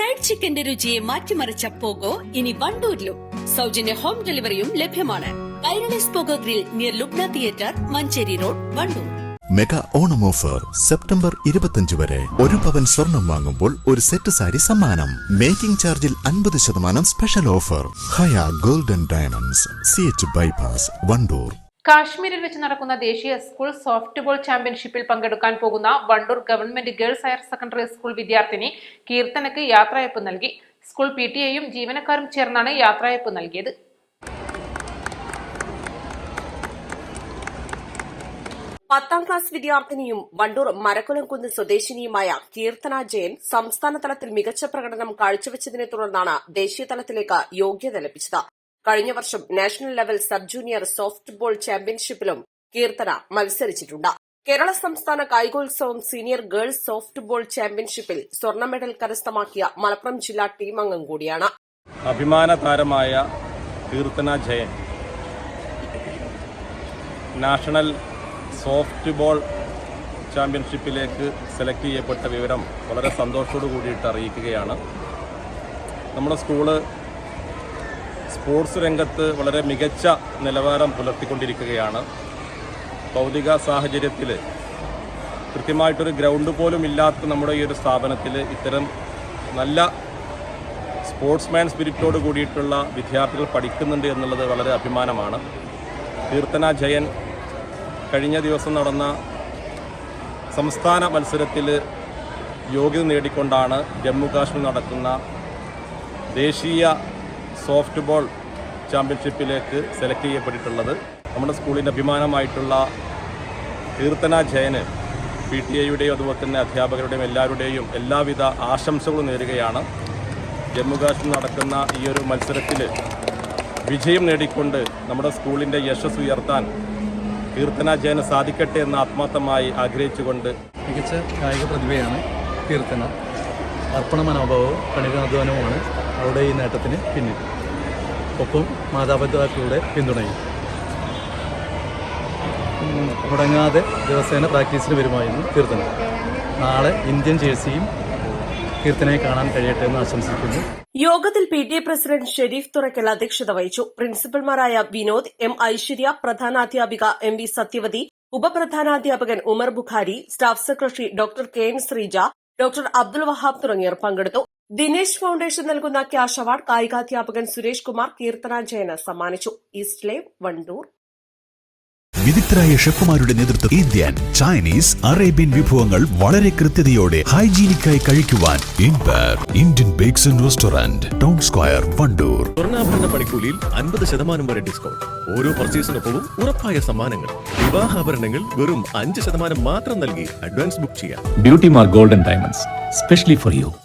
Fried ചിക്കന്റെ രുചിയെ മാറ്റിമറിച്ച pogo ഇനി വണ്ടൂരിലും. സൗജന്യ ഹോം ഡെലിവറിയും ലഭ്യമാണ്. Kairali's pogo grill near Lubna theatre Manjeri road Wandoor. Mega Onam offer September ഇരുപത്തിയഞ്ച് വരെ. ഒരു പവൻ സ്വർണം വാങ്ങുമ്പോൾ ഒരു സെറ്റ് സാരി സമ്മാനം. മേക്കിംഗ് ചാർജിൽ അൻപത് ശതമാനം special offer. Haya golden diamonds C H bypass Wandoor. കാശ്മീരിൽ വെച്ച് നടക്കുന്ന ദേശീയ സ്കൂൾ സോഫ്റ്റ് ബോൾ ചാമ്പ്യൻഷിപ്പിൽ പങ്കെടുക്കാൻ പോകുന്ന Wandoor government girls higher secondary school വിദ്യാർത്ഥിനി കീർത്തനക്ക് യാത്രയപ്പ് നൽകി. സ്കൂൾ പി ടി എയും ജീവനക്കാരും ചേർന്നാണ് യാത്രയപ്പ് നൽകിയത്. പത്താം ക്ലാസ് വിദ്യാർത്ഥിനിയും വണ്ടൂർ മരക്കുലംകുന്ന് സ്വദേശിനിയുമായ കീർത്തന ജയൻ സംസ്ഥാന തലത്തിൽ മികച്ച പ്രകടനം കാഴ്ചവെച്ചതിനെ തുടർന്നാണ് ദേശീയ തലത്തിലേക്ക് യോഗ്യത ലഭിച്ചത്. കഴിഞ്ഞ വർഷം national level sub junior softball ചാമ്പ്യൻഷിപ്പിലും Keerthana മത്സരിച്ചിട്ടുണ്ട്. കേരള സംസ്ഥാന കായികോത്സവം സീനിയർ ഗേൾസ് സോഫ്റ്റ് ബോൾ ചാമ്പ്യൻഷിപ്പിൽ സ്വർണ മെഡൽ കരസ്ഥമാക്കിയ മലപ്പുറം ജില്ലാ ടീം അംഗം കൂടിയാണ്. അഭിമാന താരമായ Keerthana Jayan. National soft ball ചാമ്പ്യൻഷിപ്പിലേക്ക് സെലക്ട് ചെയ്യപ്പെട്ട വിവരം വളരെ സന്തോഷത്തോടു കൂടിയിട്ട് അറിയിക്കുകയാണ്. നമ്മുടെ സ്കൂൾ സ്പോർട്സ് രംഗത്ത് വളരെ മികച്ച നിലവാരം പുലർത്തിക്കൊണ്ടിരിക്കുകയാണ്. ഭൗതിക സാഹചര്യത്തിൽ കൃത്യമായിട്ടൊരു ഗ്രൗണ്ട് പോലും ഇല്ലാത്ത നമ്മുടെ ഈ ഒരു സ്ഥാപനത്തിൽ ഇത്തരം നല്ല സ്പോർട്സ്മാൻ സ്പിരിറ്റോട് കൂടിയിട്ടുള്ള വിദ്യാർത്ഥികൾ പഠിക്കുന്നുണ്ട് എന്നുള്ളത് വളരെ അഭിമാനമാണ്. കീർത്തന ജയൻ കഴിഞ്ഞ ദിവസം നടന്ന സംസ്ഥാന മത്സരത്തിൽ യോഗ്യത നേടിക്കൊണ്ടാണ് ജമ്മു കാശ്മീർ നടക്കുന്ന ദേശീയ സോഫ്റ്റ് ബോൾ ചാമ്പ്യൻഷിപ്പിലേക്ക് സെലക്ട് ചെയ്യപ്പെട്ടിട്ടുള്ളത് നമ്മുടെ സ്കൂളിന്റെ അഭിമാനമായിട്ടുള്ള കീർത്തന ജയന് പി ടി എയുടെയും അതുപോലെ തന്നെ അധ്യാപകരുടെയും എല്ലാവരുടെയും എല്ലാവിധ ആശംസകളും നേരുകയാണ്. ജമ്മു കാശ്മീർ നടക്കുന്ന ഈ ഒരു മത്സരത്തിൽ വിജയം നേടിക്കൊണ്ട് നമ്മുടെ സ്കൂളിന്റെ യശസ് ഉയർത്താൻ കീർത്തന ജയന് സാധിക്കട്ടെ എന്ന് ആത്മാർത്ഥമായി ആഗ്രഹിച്ചുകൊണ്ട് മികച്ച കായിക പ്രതിഭയാണ് കീർത്തന. അർപ്പണ മനോഭാവവും കഠിനാധ്വാനവുമാണ് അവരുടെ ഈ നേട്ടത്തിന് പിന്നിൽ. ഒപ്പം മാതാപിതാക്കളുടെ പിന്തുണയും. മുടങ്ങാതെ ദിവസേന പ്രാക്ടീസിന് വരുമായിരുന്നു കീർത്തന. നാളെ ഇന്ത്യൻ ജേഴ്സിയും കീർത്തനയെ കാണാൻ കഴിയട്ടെ എന്ന് ആശംസിക്കുന്നു. യോഗത്തിൽ P T A president Sherif Thurakkal അധ്യക്ഷത വഹിച്ചു. പ്രിൻസിപ്പൽമാരായ വിനോദ് എം ഐശ്വര്യ പ്രധാനാധ്യാപിക M V Sathyavathi ഉപപ്രധാനാധ്യാപകൻ Umar Bukhari staff secretary doctor K N Sreeja doctor Abdul Wahab തുടങ്ങിയവർ പങ്കെടുത്തു. ദിനേശ് ഫൗണ്ടേഷൻ നൽകുന്ന ക്യാഷ് അവാർഡ് കായികാധ്യാപകൻ സുരേഷ് കുമാർ കീർത്തനാഞ്ജയന് ജയന് സമ്മാനിച്ചു. East live Wandoor. വിദഗ്ധരായ ഷെഫുമാരുടെ നേതൃത്വം ഇന്ത്യൻ ചൈനീസ് അറേബ്യൻ വിഭവങ്ങൾ വളരെ കൃത്യതയോടെ ഹൈജീനിക്കായി കഴിക്കുവാൻ Indian bakes and restaurant town square Wandoor. സ്വർണാഭരണ പണിക്കൂലിയിൽ അൻപത് ശതമാനം വരെ ഡിസ്കൗണ്ട്. ഓരോ പർച്ചേസിനൊപ്പവും ഉറപ്പായ സമ്മാനങ്ങൾ. വിവാഹാഭരണങ്ങൾ വെറും അഞ്ച് ശതമാനം മാത്രം നൽകി അഡ്വാൻസ് ബുക്ക് ചെയ്യാം. Beauty Mar golden diamonds specially for you.